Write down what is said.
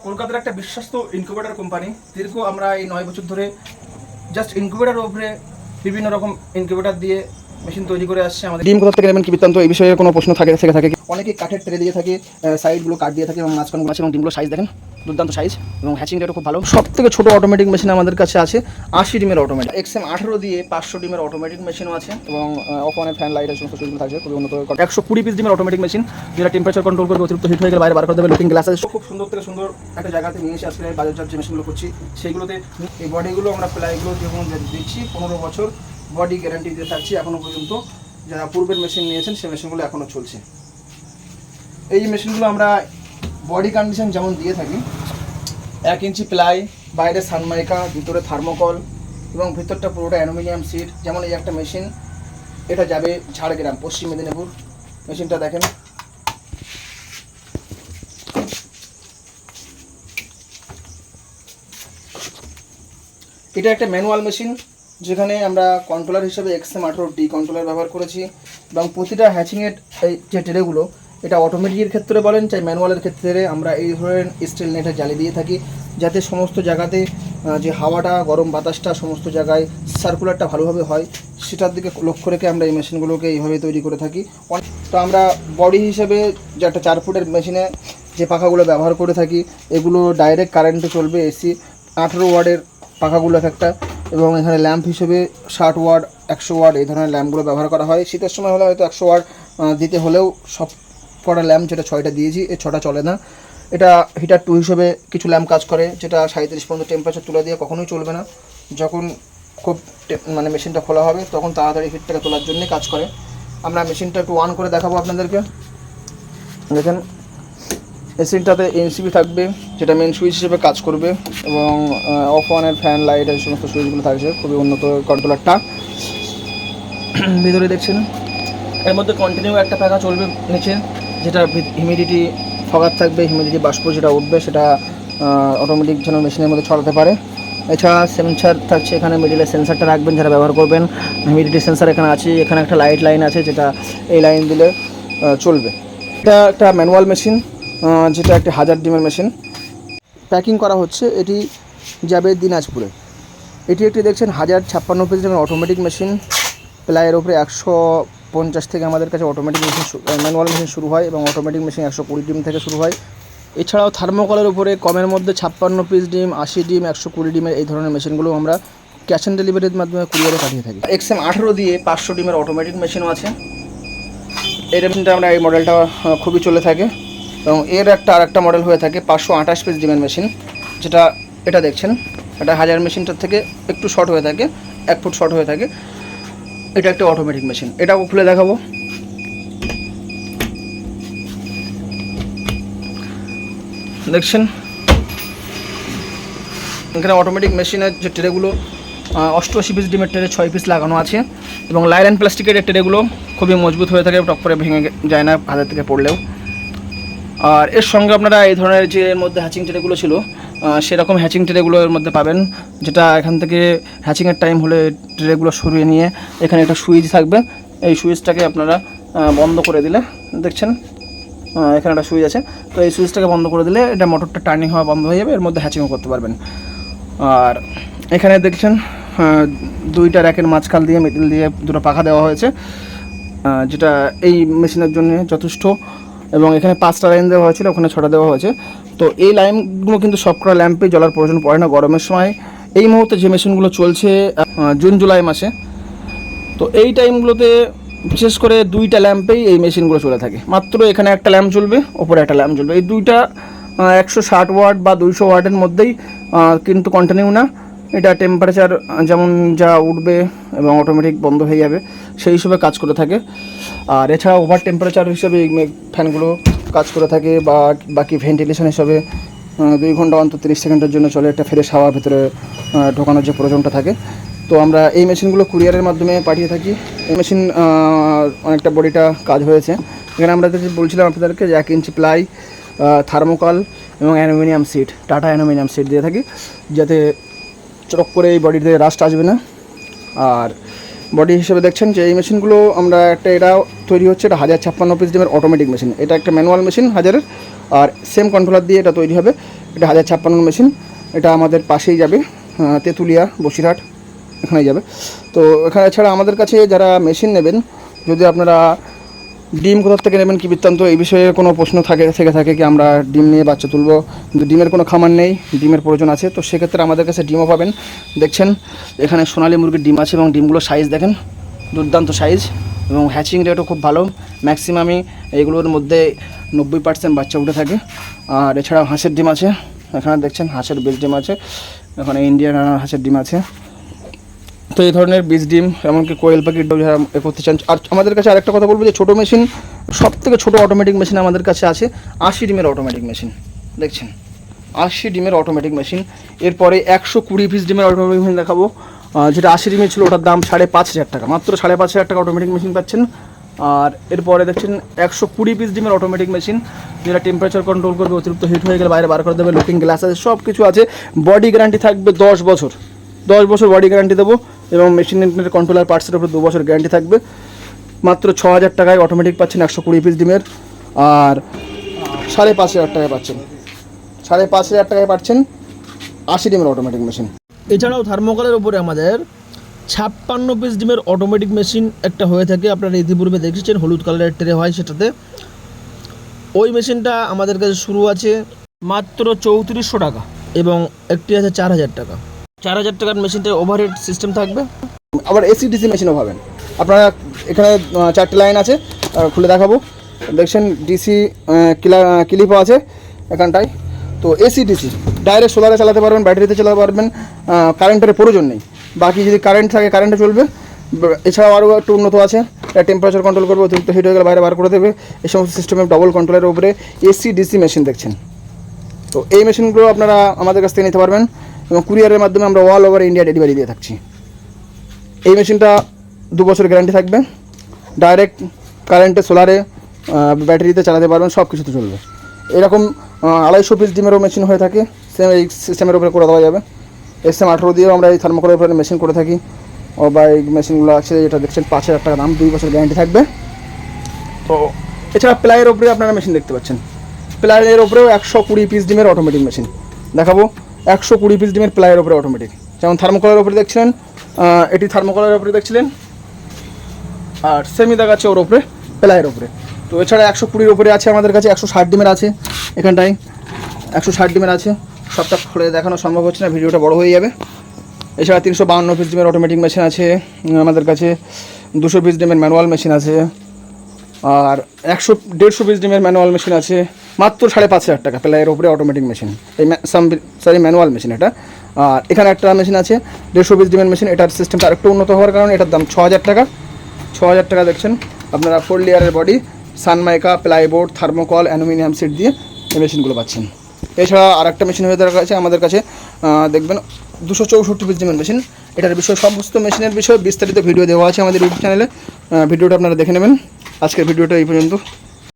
কলকাতার একটা বিশ্বস্ত ইনকিউবেটার কোম্পানি দীর্ঘ আমরা এই নয় বছর ধরে জাস্ট ইনকিউবেটার ওপরে বিভিন্ন রকম ইনকিউবেটার দিয়ে মেশিন তৈরি করে আসছে আমাদের। ডিম কোথা থেকে নেবেন কি বৃত্তান্ত এই বিষয়ে কোনো প্রশ্ন থাকে থেকে থাকে অনেকে কাঠের ট্রে দিয়ে থাকে সাইডগুলো কাঠ দিয়ে থাকে এবং মাঝখানগুলো আছে এবং ডিমগুলো সাইজ দেখেন দুর্দান্ত সাইজ এবং হ্যাচিং রেটও খুব ভালো। সব থেকে ছোটো অটোমেটিক মেশিন আমাদের কাছে আছে আশি ডিমের অটোমেটিক এক্সএম আঠেরো দিয়ে পাঁচশো ডিমের অটোমেটিক মেশিনও আছে এবং অফনের ফ্যান লাইটের সমস্ত থাকছে খুবই উন্নত একশো কুড়ি পিস ডিমের অটোমেটিক মেশিন যেটা টেম্পারেচার কন্ট্রোল করবে অতিরিক্ত হিট হয়ে গেলে বাইরে বার করে দেবে লুকিং গ্লাস আছে। খুব সুন্দর থেকে সুন্দর একটা জায়গাতে নিয়ে এসে আজকে বাজার যে মেশিনগুলো করছি সেইগুলোতে এই বডিগুলো আমরা প্লাইগুলো যেমন দিচ্ছি পনেরো বছর বডি গ্যারান্টি দিয়ে থাকছি এখনও পর্যন্ত যারা পূর্বের মেশিন নিয়েছেন, সেই মেশিনগুলো এখনও চলছে। এই মেশিনগুলো আমরা বডি কন্ডিশন যেমন দিয়ে থাকি, এক ইঞ্চি প্লাই বাইরে সানমাইকা, ভিতরে থার্মোকল এবং ভিতরটা পুরোটা অ্যালুমিনিয়াম সিট যেমন এই একটা মেশিন এটা যাবে ঝাড়গ্রাম, পশ্চিম মেদিনীপুর। মেশিনটা দেখেন। এটা একটা ম্যানুয়াল মেশিন যেখানে আমরা কন্ট্রোলার হিসেবে এক্সএম আঠারো ডি কন্ট্রোলার ব্যবহার করেছি এবং প্রতিটা হ্যাচিংয়ের এই যে ট্রেগুলো এটা অটোমেটিকের ক্ষেত্রে বলেন চাই ম্যানুয়ালের ক্ষেত্রে আমরা এই ধরনের স্টিল নেটে জালি দিয়ে থাকি যাতে সমস্ত জায়গাতে যে হাওয়াটা, গরম বাতাসটা সমস্ত জায়গায় সার্কুলারটা ভালোভাবে হয়, সেটার দিকে লক্ষ্য রেখে আমরা এই মেশিনগুলোকে এইভাবে তৈরি করে থাকি। তো আমরা বডি হিসেবে যে একটা চার ফুটের মেশিনে যে পাখাগুলো ব্যবহার করে থাকি, এগুলো ডাইরেক্ট কারেন্টে চলবে এসি আঠেরো ওয়ার্ডের পাখাগুলো এক একটা। এবং এখানে ল্যাম্প হিসেবে ষাট ওয়ার্ড একশো ওয়ার্ড এই ধরনের ল্যাম্পগুলো ব্যবহার করা হয়। শীতের সময় হলে হয়তো একশো ওয়ার্ড দিতে হলেও সব কটা ল্যাম্প যেটা ছয়টা দিয়েছি, এ ছটা চলে না। এটা হিটার টু হিসেবে কিছু ল্যাম্প কাজ করে, যেটা সাঁত্রিশ পর্যন্ত টেম্পারেচার তুলে দিয়ে কখনোই চলবে না। যখন খুব মানে মেশিনটা খোলা হবে, তখন তাড়াতাড়ি হিটটাকে তোলার জন্যই কাজ করে। আমরা মেশিনটা একটু অন করে দেখাবো আপনাদেরকে। দেখেন এসিনটাতে এনসিবি থাকবে, যেটা মেন সুইচ হিসেবে কাজ করবে এবং অফ ওয়ানের ফ্যান লাইট এই সমস্ত সুইচগুলো থাকছে, খুবই উন্নত কন্ট্রোলারটা ভিতরে দেখছেন? এর মধ্যে কন্টিনিউ একটা পাখা চলবে নিচে, যেটা হিউমিডিটি ফগার থাকবে হিউমিডিটি বাষ্প যেটা উঠবে, সেটা অটোমেটিক যেন মেশিনের মধ্যে ছড়াতে পারে। এছাড়া সেন্সার থাকছে এখানে মিডিলে সেন্সারটা রাখবেন যারা ব্যবহার করবেন। হিউমিডিটি সেন্সার এখানে আছে, এখানে একটা লাইট লাইন আছে, যেটা এই লাইন দিলে চলবে। এটা একটা ম্যানুয়াল মেশিন যেটা একটি হাজার ডিমের মেশিন। প্যাকিং করা হচ্ছে, এটি যাবে দিনাজপুরে। এটি একটি দেখছেন হাজার ছাপ্পান্ন পিস ডিমের অটোমেটিক মেশিন প্লাইয়ের ওপরে একশো পঞ্চাশ থেকে আমাদের কাছে অটোমেটিক মেশিন ম্যানুয়াল মেশিন শুরু হয় এবং অটোমেটিক মেশিন একশো কুড়ি ডিম থেকে শুরু হয়। এছাড়াও থার্মোকলের উপরে কমের মধ্যে ছাপ্পান্ন পিস ডিম, আশি ডিম, একশো কুড়ি ডিমের এই ধরনের মেশিনগুলো আমরা ক্যাশ অন ডেলিভারির মাধ্যমে কুরিয়ারে পাঠিয়ে থাকি। এক্সএম আঠেরো দিয়ে পাঁচশো ডিমের অটোমেটিক মেশিনও আছে। এই মেশিনটা আমরা এই মডেলটা খুবই চলে থাকে। এবং এর একটা আর একটা মডেল হয়ে থাকে পাঁচশো আঠাশ পিস ডিমের মেশিন যেটা এটা দেখছেন, এটা হাজার মেশিনটার থেকে একটু শর্ট হয়ে থাকে, এক ফুট শর্ট হয়ে থাকে। এটা একটা অটোমেটিক মেশিন এটাও খুলে দেখাবো। দেখছেন? এখানে অটোমেটিক মেশিনের যে ট্রেগুলো অষ্টআশি পিস ডিমের ট্রে ছয় পিস লাগানো আছে এবং লাইলেন প্লাস্টিকের ট্রেগুলো খুবই মজবুত হয়ে থাকে টপ করে ভেঙে যায় না, হাতের থেকে পড়লেও। আর এর সঙ্গে আপনারা এই ধরনের যে এর মধ্যে হ্যাচিং ট্রেগুলো ছিল সেরকম হ্যাচিং ট্রেগুলো এর মধ্যে পাবেন, যেটা এখান থেকে হ্যাচিংয়ের টাইম হলে ট্রেগুলো সরিয়ে নিয়ে এখানে একটা সুইচ থাকবে। এই সুইচটাকে আপনারা বন্ধ করে দিলে, দেখছেন? এখানে একটা সুইচ আছে। তো এই সুইচটাকে বন্ধ করে দিলে এটা মোটরটা টার্নিং হওয়া বন্ধ হয়ে যাবে, এর মধ্যে হ্যাচিংও করতে পারবেন। আর এখানে দেখছেন দুইটা র্যাকের মাঝখাল দিয়ে মিডিল দিয়ে দুটো পাখা দেওয়া হয়েছে যেটা এই মেশিনের জন্য যথেষ্ট। এবং এখানে পাঁচটা লাইন দেওয়া হয়েছিল, ওখানে ছটা দেওয়া হয়েছে। তো এই লাইনগুলো কিন্তু সবকটা ল্যাম্পে জ্বলার প্রয়োজন পড়ে না গরমের সময়। এই মুহূর্তে যে মেশিনগুলো চলছে জুন, জুলাই মাসে, তো এই টাইমগুলোতে বিশেষ করে দুইটা ল্যাম্পেই এই মেশিনগুলো চলে থাকে। মাত্র এখানে একটা ল্যাম্প জ্বলবে, ওপরে একটা ল্যাম্প জ্বলবে। এই দুইটা একশো ষাট ওয়াট বা দুইশো ওয়াটের মধ্যেই কিন্তু কন্টিনিউ না। এটা টেম্পারেচার যেমন যা উঠবে এবং অটোমেটিক বন্ধ হয়ে যাবে, সেই হিসেবে কাজ করে থাকে। আর এছাড়া ওভার টেম্পারেচার হিসেবে ফ্যানগুলো কাজ করে থাকে বা বাকি ভেন্টিলেশন হিসাবে দুই ঘণ্টা অন্তর তিরিশ সেকেন্ডের জন্য চলে একটা ফ্রেশ হাওয়া ভেতরে ঢোকানোর যে প্রয়োজনটা থাকে। তো আমরা এই মেশিনগুলো কুরিয়ারের মাধ্যমে পাঠিয়ে থাকি। এই মেশিন অনেকটা বডিটা কাজ হয়েছে। এখানে আমরা বলছিলাম আপনাদেরকে যে এক ইঞ্চি প্লাই থার্মোকল এবং aluminium sheet Tata aluminium sheet দিয়ে থাকি। যাতে চটক করে এই বডিতে রাস্ট আসবে না। আর বডি হিসেবে দেখছেন যে এই মেশিনগুলো আমরা একটা এটা তৈরি হচ্ছে, এটা হাজার ছাপ্পান্ন পিস ডিমের অটোমেটিক মেশিন এটা একটা ম্যানুয়াল মেশিন হাজারের, আর সেম কন্ট্রোলার দিয়ে এটা তৈরি হবে। এটা হাজার ছাপ্পান্ন মেশিন এটা আমাদের পাশেই যাবে তেঁতুলিয়া, বসিরহাট, এখানেই যাবে। তো এখানে ছাড়া আমাদের কাছে যারা মেশিন নেবেন, যদি আপনারা ডিম কোথা থেকে নেবেন কি বৃত্তান্ত? এই বিষয়ে কোনো প্রশ্ন থাকে, থেকে থাকে কি আমরা ডিম নিয়ে বাচ্চা তুলবো? কিন্তু ডিমের কোনো খামার নেই, ডিমের প্রয়োজন আছে, তো সেক্ষেত্রে আমাদের কাছে ডিমও পাবেন। দেখছেন, এখানে সোনালী মুরগির ডিম আছে এবং ডিমগুলোর সাইজ দেখেন, দুর্দান্ত সাইজ এবং হ্যাচিং রেটও খুব ভালো। ম্যাক্সিমামই এগুলোর মধ্যে নব্বই পার্সেন্ট বাচ্চা উঠে থাকে। আর এছাড়াও হাঁসের ডিম আছে, এখানে দেখছেন হাঁসের বেশ ডিম আছে। এখানে ইন্ডিয়ান হাঁসের ডিম আছে। তো এই ধরনের বীজ, ডিম, এমনকি কোয়েল পাখির ডিম যারা এ করতে চান, আর আমাদের কাছে আরেকটা কথা বলব যে ছোটো মেশিন সব থেকে ছোটো অটোমেটিক মেশিন আমাদের কাছে আছে, আশি ডিমের অটোমেটিক মেশিন দেখছেন? আশি ডিমের অটোমেটিক মেশিন এরপরে একশো কুড়ি পিস ডিমের অটোমেটিক মেশিন দেখাবো। যেটা আশি ডিমের ছিল, ওটার দাম সাড়ে পাঁচ হাজার টাকা, মাত্র সাড়ে পাঁচ হাজার টাকা অটোমেটিক মেশিন পাচ্ছেন। আর এরপরে দেখছেন, একশো কুড়ি পিস ডিমের অটোমেটিক মেশিন যেটা টেম্পারেচার কন্ট্রোল করবে, অতিরিক্ত হিট হয়ে গেলে বাইরে বার করে দেবে লুকিং গ্লাস আছে সব কিছু আছে। বডি গ্যারান্টি থাকবে দশ বছর। দশ বছর বডি গ্যারান্টি দেবো। এবং মেশিনের কন্ট্রোলার পার্টসের উপর দু বছর গ্যারান্টি থাকবে। মাত্র ছ হাজার টাকায় অটোমেটিক পাচ্ছেন একশো কুড়ি পিস ডিমের। আর সাড়ে পাঁচ হাজার টাকায় পাচ্ছেন। সাড়ে পাঁচ হাজার টাকায় পাচ্ছেন আশি ডিমের অটোমেটিক মেশিন এছাড়াও থার্মোকলের উপরে আমাদের ছাপ্পান্ন পিস ডিমের অটোমেটিক মেশিন একটা হয়ে থাকে। আপনারা ইতিপূর্বে দেখেছেন, হলুদ কালারের ট্রে হয় সেটাতে। ওই মেশিনটা আমাদের কাছে শুরু আছে মাত্র চৌত্রিশশো টাকা এবং একটি আছে চার হাজার টাকা। চার হাজার টাকার মেশিনটা ওভারহেড সিস্টেম থাকবে। আবার এসি ডিসি মেশিনও পাবেন। আপনারা এখানে চারটে লাইন আছে খুলে দেখাবো। দেখছেন ডিসি ক্লিপও আছে এখানটায়। তো এসি ডিসি ডাইরেক্ট সোলারে চালাতে পারবেন, ব্যাটারিতে চালাতে পারবেন কারেন্টের প্রয়োজন নেই। বাকি যদি কারেন্ট থাকে কারেন্টে চলবে। এছাড়াও আরও একটু উন্নত আছে। টেম্পারেচার কন্ট্রোল করবে, অতিরিক্ত হিট হয়ে গেলে বাইরে বার করে দেবে। এই সমস্ত সিস্টেমে ডবল কন্ট্রোলের উপরে এসি ডিসি মেশিন দেখছেন। তো এই মেশিনগুলো আপনারা আমাদের কাছ থেকে নিতে পারবেন। এবং কুরিয়ারের মাধ্যমে আমরা অল ওভার ইন্ডিয়া ডেলিভারি দিয়ে থাকছি। এই মেশিনটা দু বছর গ্যারান্টি থাকবে। ডাইরেক্ট কারেন্টে সোলারে ব্যাটারিতে চালাতে পারবেন সব কিছুতে চলবে। এরকম আড়াইশো পিস ডিমেরও মেশিন হয়ে থাকে। সেম এই সিস্টেমের উপরে করে দেওয়া যাবে। এস এম আঠেরো দিয়েও আমরা এই থার্মোকলের উপরে মেশিন করে থাকি। ও বা এই মেশিনগুলো আছে, যেটা দেখছেন, পাঁচ হাজার টাকা দাম, দুই বছর গ্যারান্টি থাকবে। তো, এছাড়া প্লাইয়ের উপরে আপনারা মেশিন দেখতে পাচ্ছেন। প্লাইয়ের উপরেও একশো কুড়ি পিস ডিমের অটোমেটিক মেশিন দেখাবো। একশো কুড়ি পিস ডিমের প্লাইয়ের উপরে অটোমেটিক যেমন থার্মোকলের ওপরে দেখছিলেন এটি থার্মোকলের ওপরে দেখছিলেন, আর সেমি দেখাচ্ছে ওর ওপরে প্লাইয়ের ওপরে তো এছাড়া একশো কুড়ির ওপরে আছে আমাদের কাছে, একশো ষাট ডিমের আছে এখানটায়। একশো ষাট ডিমের আছে, সবটা খুলে দেখানো সম্ভব হচ্ছে না, ভিডিওটা বড় হয়ে যাবে। এছাড়া তিনশো বাউন্ন পিস ডিমের অটোমেটিক মেশিন আছে আমাদের কাছে দুশো পিস ডিমের ম্যানুয়াল মেশিন আছে, আর একশো দেড়শো পিস ডিমের ম্যানুয়াল মেশিন আছে মাত্র সাড়ে পাঁচ হাজার টাকা প্লাইয়ের উপরে অটোমেটিক মেশিন এই সরি ম্যানুয়াল মেশিন এটা। আর এখানে একটা মেশিন আছে, দেড়শো বিশ ডিমের মেশিন এটার সিস্টেমটা আরেকটু উন্নত হওয়ার কারণে এটার দাম ছ হাজার টাকা। ছ হাজার টাকা দেখছেন, আপনারা ফোর লেয়ারের body Sunmica plyboard thermocol aluminium sheet দিয়ে এই মেশিনগুলো পাচ্ছেন। এছাড়া আর একটা মেশিন হয়ে দরকার আছে আমাদের কাছে দেখবেন দুশো চৌষট্টি পিস ডিমের মেশিন এটার বিষয়ে, সমস্ত মেশিনের বিষয়ে বিস্তারিত ভিডিও দেওয়া আছে আমাদের ইউটিউব চ্যানেলে ভিডিওটা আপনারা দেখে নেবেন। আজকের ভিডিওটা এই পর্যন্ত।